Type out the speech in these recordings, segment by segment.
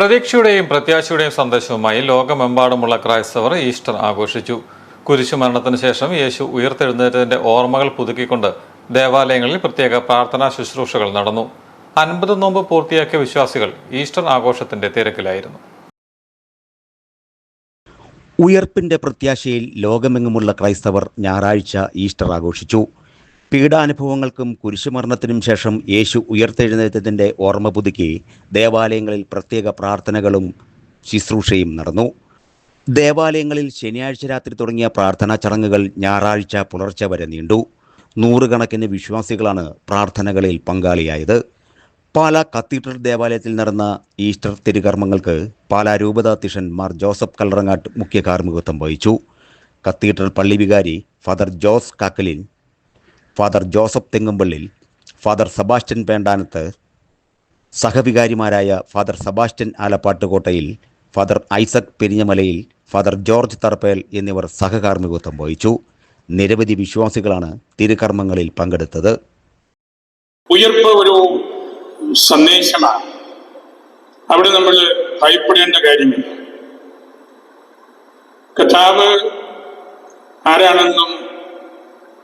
പ്രതീക്ഷയുടെയും പ്രത്യാശയുടെയും സന്ദേശവുമായി ലോകമെമ്പാടുമുള്ള ക്രൈസ്തവർ ഈസ്റ്റർ ആഘോഷിച്ചു. കുരിശുമരണത്തിന് ശേഷം യേശു ഉയർത്തെഴുന്നേറ്റതിന്റെ ഓർമ്മകൾ പുതുക്കിക്കൊണ്ട് ദേവാലയങ്ങളിൽ പ്രത്യേക പ്രാർത്ഥനാ ശുശ്രൂഷകൾ നടന്നു. അൻപത് നോമ്പ് പൂർത്തിയാക്കിയ വിശ്വാസികൾ ഈസ്റ്റർ ആഘോഷത്തിന്റെ തിരക്കിലായിരുന്നു. ഉയർപ്പിന്റെ പ്രത്യാശയിൽ ലോകമെങ്ങുമുള്ള ക്രൈസ്തവർ ഞായറാഴ്ച ഈസ്റ്റർ ആഘോഷിച്ചു. പീഡാനുഭവങ്ങൾക്കും കുരിശുമരണത്തിനും ശേഷം യേശു ഉയർത്തെഴുന്നേറ്റത്തിന്റെ ഓർമ്മ പുതുക്കി ദേവാലയങ്ങളിൽ പ്രത്യേക പ്രാർത്ഥനകളും ശുശ്രൂഷയും നടന്നു. ദേവാലയങ്ങളിൽ ശനിയാഴ്ച രാത്രി തുടങ്ങിയ പ്രാർത്ഥനാ ചടങ്ങുകൾ ഞായറാഴ്ച പുലർച്ചെ വരെ നീണ്ടു. നൂറുകണക്കിന് വിശ്വാസികളാണ് പ്രാർത്ഥനകളിൽ പങ്കാളിയായത്. പാല കത്തീഡ്രൽ ദേവാലയത്തിൽ നടന്ന ഈസ്റ്റർ തിരുകർമ്മങ്ങൾക്ക് പാല രൂപതാധ്യക്ഷൻ മാർ ജോസഫ് കല്ലറങ്ങാട്ട് മുഖ്യ കാർമ്മികത്വം വഹിച്ചു. കത്തീഡ്രൽ പള്ളി വികാരി father Jose Kakkalin father Joseph Thengumpallil father Sebastian Pendanath സഹവികാരിമാരായ father Sebastian Alappattukottayil father Isaac Perinjamalayil father George Tharappel എന്നിവർ സഹകാർമ്മികത്വം വഹിച്ചു. നിരവധി വിശ്വാസികളാണ് തിരുകർമ്മങ്ങളിൽ പങ്കെടുത്തത്. ഉയർപ്പ് ഒരു സന്ദേശമാണ്. അവിടെ നമ്മൾ ഭയപ്പെടേണ്ട കാര്യമില്ല. കഥാവ് ആരാണെന്നും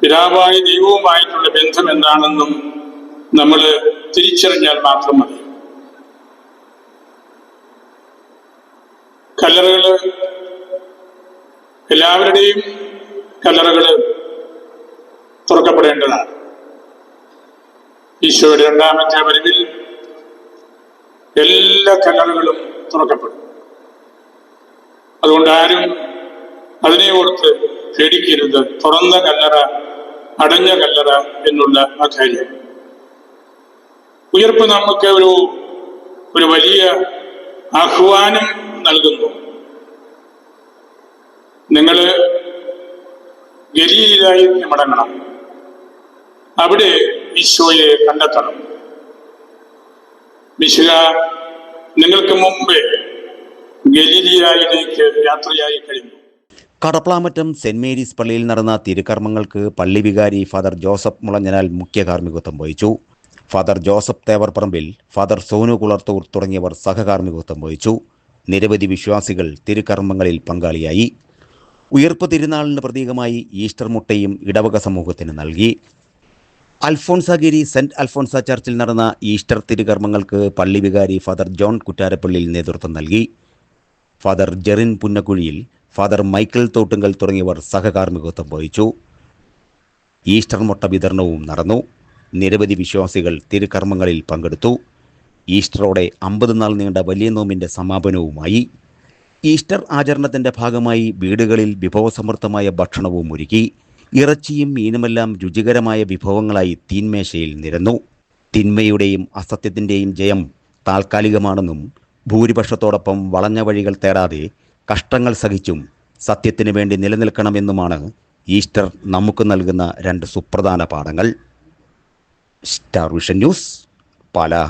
പിതാവായ ദൈവവുമായിട്ടുള്ള ബന്ധം എന്താണെന്നും നമ്മൾ തിരിച്ചറിഞ്ഞാൽ മാത്രം മതി. കല്ലറകൾ എല്ലാവരുടെയും കല്ലറകൾ തുറക്കപ്പെടേണ്ടതാണ്. ഈശോയുടെ രണ്ടാമത്തെ വരവിൽ എല്ലാ കല്ലറകളും തുറക്കപ്പെടും. അതുകൊണ്ട് ആരും അതിനെ ഓർത്ത് പേടിക്കരുത്. തുറന്ന കല്ലറ അടഞ്ഞ കല്ലറ എന്നുള്ള ആ കാര്യം. ഉയർപ്പ് നമുക്ക് ഒരു ഒരു വലിയ ആഹ്വാനം നൽകുന്നു. നിങ്ങൾ ഗലീലായി മടങ്ങണം അവിടെ ഈശോയെ കണ്ടെത്തണം. വിശുക നിങ്ങൾക്ക് മുമ്പേ ഗലീലിയായിലേക്ക് യാത്രയായി കഴിഞ്ഞു. കടപ്ലാമറ്റം സെന്റ് മേരീസ് പള്ളിയിൽ നടന്ന തിരുക്കർമ്മങ്ങൾക്ക് പള്ളി വികാരി ഫാദർ ജോസഫ് മുളഞ്ഞനാൽ മുഖ്യ കാർമ്മികത്വം വഹിച്ചു. ഫാദർ ജോസഫ് തേവർപ്പറമ്പിൽ ഫാദർ സോനു കുളർത്തൂർ തുടങ്ങിയവർ സഹകാർമ്മികത്വം വഹിച്ചു. നിരവധി വിശ്വാസികൾ തിരുക്കർമ്മങ്ങളിൽ പങ്കാളിയായി. ഉയർപ്പ് തിരുനാളിന് പ്രതീകമായി ഈസ്റ്റർ മുട്ടയും ഇടവക സമൂഹത്തിന് നൽകി. അൽഫോൺസാഗിരി സെന്റ് അൽഫോൺസ ചർച്ചിൽ നടന്ന ഈസ്റ്റർ തിരുകർമ്മങ്ങൾക്ക് പള്ളി വികാരി ഫാദർ ജോൺ കുറ്റാരപ്പള്ളിയിൽ നേതൃത്വം നൽകി. ഫാദർ ജെറിൻ പുന്നക്കുഴിയിൽ ഫാദർ മൈക്കിൾ തോട്ടുങ്കൽ തുടങ്ങിയവർ സഹകാർമ്മികത്വം വഹിച്ചു. ഈസ്റ്റർ മുട്ട വിതരണവും നടന്നു. നിരവധി വിശ്വാസികൾ തിരുകർമ്മങ്ങളിൽ പങ്കെടുത്തു. ഈസ്റ്ററോടെ അമ്പത് നാൾ നീണ്ട വലിയ നോമ്പിന്റെ സമാപനവുമായി ഈസ്റ്റർ ആചരണത്തിന്റെ ഭാഗമായി വീടുകളിൽ വിഭവസമൃദ്ധമായ ഭക്ഷണവും ഒരുക്കി ഇറച്ചിയും മീനുമെല്ലാം രുചികരമായ വിഭവങ്ങളായി തീന്മേശയിൽ നിരന്നു. തിന്മയുടെയും അസത്യത്തിന്റെയും ജയം താൽക്കാലികമാണെന്നും ഭൂരിപക്ഷത്തോടൊപ്പം വളഞ്ഞ വഴികൾ തേടാതെ കഷ്ടങ്ങൾ സഹിച്ചും സത്യത്തിനു വേണ്ടി നിലനിൽക്കണമെന്നുമാണ് ഈസ്റ്റർ നമുക്ക് നൽകുന്ന രണ്ട് സുപ്രധാന പാഠങ്ങൾ. Star Vision News Pala.